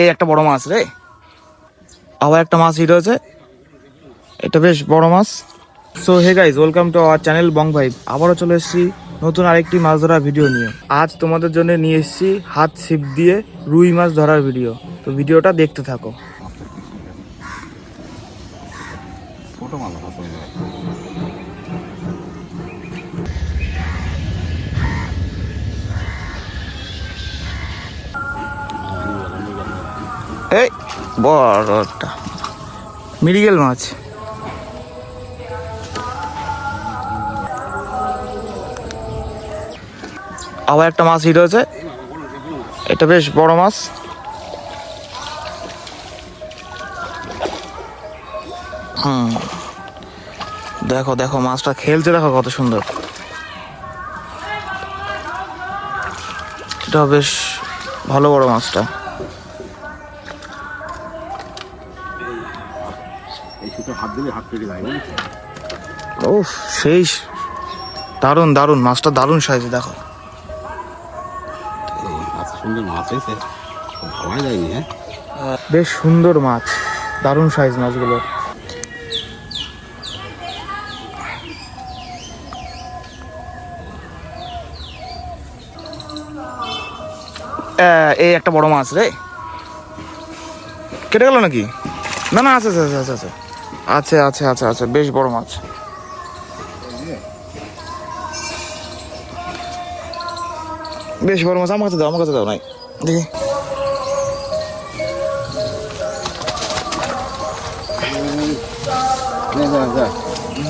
এই একটা বড় মাছ রে। আবার একটা মাছ হিট হয়েছে। এটা বেশ বড় মাছ। So hey guys welcome to our channel Bong vibe আবারও চলে এসেছি নতুন আরেকটি মাছ ধরার ভিডিও নিয়ে। আজ তোমাদের জন্য নিয়ে এসেছি হাত ছিপ দিয়ে রুই মাছ ধরার ভিডিও তো ভিডিওটা দেখতে থাকো। এই, বড়টা। মিরিগেল মাছ। আবার একটা মাছ হিট হয়েছে। এটা বেশ বড় মাছ। হুম। দেখো দেখো, মাছটা খেলছে, দেখো কত সুন্দর। এটা বেশ ভালো বড় মাছটা। হাত দিলে হাত পেটে যায়। ও সেই স- দারুণ দারুণ। মাছটা দারুণ সাইজ দেখো। সুন্দর মাছ হয়েছে। ভাবা যায়নি হ্যাঁ? বেশ সুন্দর মাছ। দারুণ সাইজ মাছগুলো। এই একটা বড় মাছ রে। কেটে গেল নাকি? না না আছে আছে আছে আছে। আছে আছে আছে আছে বেশ বড় মাছ। বেশ বড় মাছ আমার কাছে দাও আমার কাছে দাও নাই। দেখি।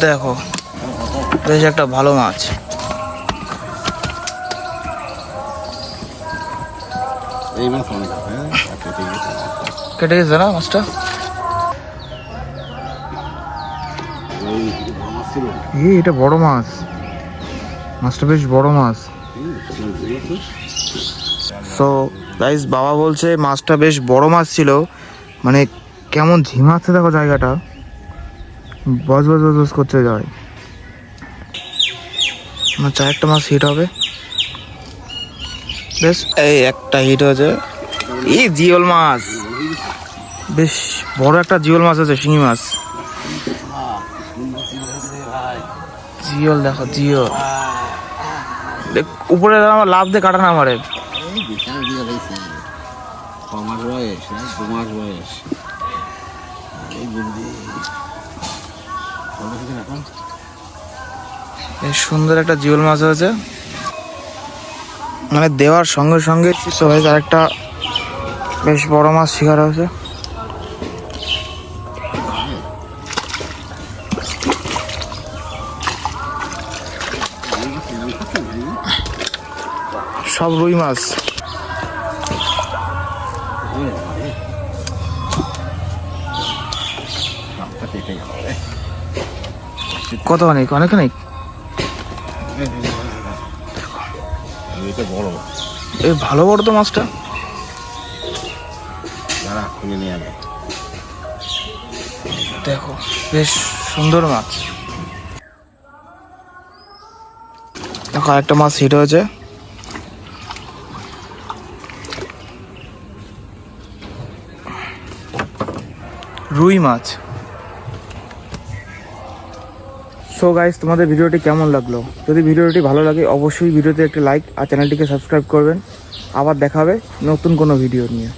দেখো বেশ একটা ভালো মাছ। হ্যাঁ? গেছে কেটে গেছে না মাছটা? ছিল? এই, এটা বড় মাছ। মাছটা বেশ বড় মাছ? সো গাইস বাবা বলছে মাছটা বেশ বড় মাছ ছিল। মানে কেমন ঝিমাচ্ছে দেখো জায়গাটা। বস বস বস করতে যায়। আমার একটা মাছ হিট হবে। বেশ, এই একটা হিট হয়েছে। এই জিওল মাছ। বেশ বড় একটা জিওল মাছ আছে, শিঙি মাছ। জিওল, দেখো, জিওল। দেখ, উপরে আমার লাভ দিয়ে কাটানো আমারে। বিশাল সুন্দর একটা জিওল মাছ হয়েছে। মানে দেওয়ার সঙ্গে সঙ্গে সবাই আরেকটা বেশ বড় মাছ শিকার হয়েছে। সব রুই মাছ। কত অনেক অনেক অনেক এই ভালো বড় তো মাছটা। দেখো, বেশ সুন্দর মাছ। আরেকটা মাছ হিট হয়েছে। রুই মাছ। সো গাইস তোমাদের ভিডিওটি কেমন লাগল? যদি ভিডিওটি ভালো লাগে, অবশ্যই ভিডিওতে একটি লাইক আর চ্যানেলটিকে সাবস্ক্রাইব করবেন। আবার দেখা হবে নতুন কোনো ভিডিও নিয়ে।